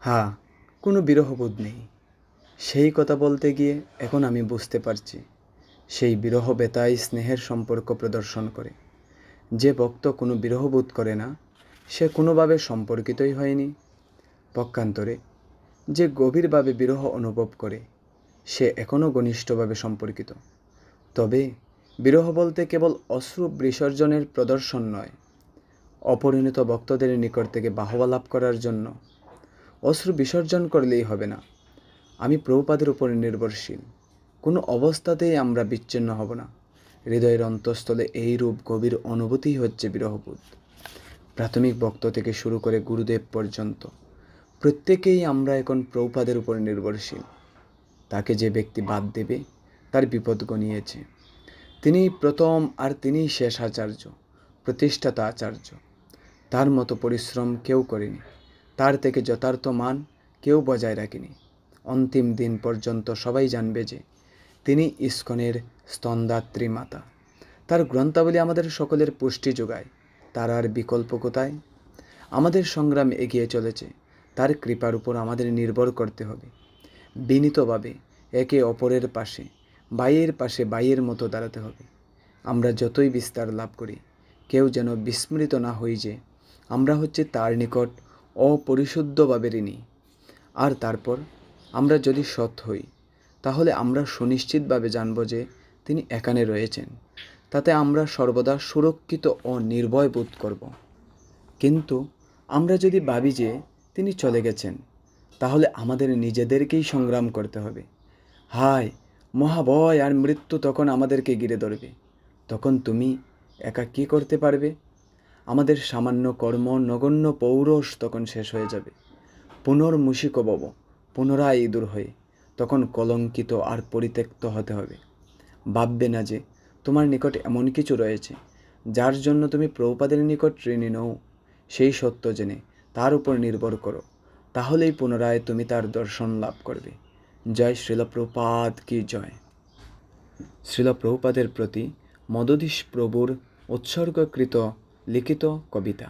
হ্যাঁ কোনো বিরহবোধ নেই। সেই কথা বলতে গিয়ে এখন আমি বুঝতে পারছি, সেই বিরহ বেতাই স্নেহের সম্পর্ক প্রদর্শন করে। যে ভক্ত কোনো বিরহবোধ করে না, সে কোনোভাবে সম্পর্কিতই হয়নি। পক্ষান্তরে, যে গভীরভাবে বিরহ অনুভব করে, সে এখনও ঘনিষ্ঠভাবে সম্পর্কিত। তবে, বিরহ বলতে কেবল অশ্রু বিসর্জনের প্রদর্শন নয়, অপরিণত ভক্তদের নিকট থেকে বাহবা লাভ করার জন্য অশ্রু বিসর্জন করলেই হবে না। আমি প্রভুপাদের উপর নির্ভরশীল। কোনো অবস্থাতেই আমরা বিচ্ছিন্ন হব না। হৃদয়ের অন্তঃস্থলে এই রূপ গভীর অনুভূতিই হচ্ছে বিরহবোধ। প্রাথমিক ভক্ত থেকে শুরু করে গুরুদেব পর্যন্ত, প্রত্যেকেই আমরা এখন প্রভুপাদের উপর নির্ভরশীল। তাকে যে ব্যক্তি বাদ দেবে, তার বিপদ গনিয়েছে। তিনিই প্রথম আর তিনিই শেষ আচার্য, প্রতিষ্ঠাতা আচার্য। তার মতো পরিশ্রম কেউ করেনি। তার থেকে যথার্থ মান কেউ বজায় রাখেনি। অন্তিম দিন পর্যন্ত সবাই জানবে যে তিনি ইস্কনের স্তনদাত্রী মাতা। তার গ্রন্থাবলী আমাদের সকলের পুষ্টি যোগায়। তার আর বিকল্প কোথায়? আমাদের সংগ্রাম এগিয়ে চলেছে। তার কৃপার উপর আমাদের নির্ভর করতে হবে। বিনীতভাবে একে অপরের পাশে, বাইয়ের পাশে বাইয়ের মতো দাঁড়াতে হবে। আমরা যতই বিস্তার লাভ করি, কেউ যেন বিস্মৃত না হই যে আমরা হচ্ছে তার নিকট অপরিশুদ্ধভাবে ঋণী। আর তারপর আমরা যদি সৎ হই, তাহলে আমরা সুনিশ্চিতভাবে জানব যে তিনি এখানে রয়েছেন। তাতে আমরা সর্বদা সুরক্ষিত ও নির্ভয় বোধ করব। কিন্তু আমরা যদি ভাবি যে তিনি চলে গেছেন, তাহলে আমাদের নিজেদেরকেই সংগ্রাম করতে হবে। হায়, মহাভয় আর মৃত্যু তখন আমাদেরকে ঘিরে ধরবে। তখন তুমি একা কী করতে পারবে? আমাদের সামান্য কর্ম, নগণ্য পৌরষ তখন শেষ হয়ে যাবে। পুনর্মূষিকবব পুনরায় ইঁদুর হয়ে, তখন কলঙ্কিত আর পরিত্যক্ত হতে হবে। ভাববে না যে, তোমার নিকট এমন কিছু রয়েছে, যার জন্য তুমি প্রভুপাদের নিকট ঋণী নও। সেই সত্য জেনে, তার উপর নির্ভর করো, তাহলেই পুনরায় তুমি তার দর্শন লাভ করবে। জয় শ্রীল প্রপাত কি জয়। শ্রীল প্রভুপাদের প্রতি মদধীশ প্রভুর উৎসর্গকৃত লিখিত কবিতা।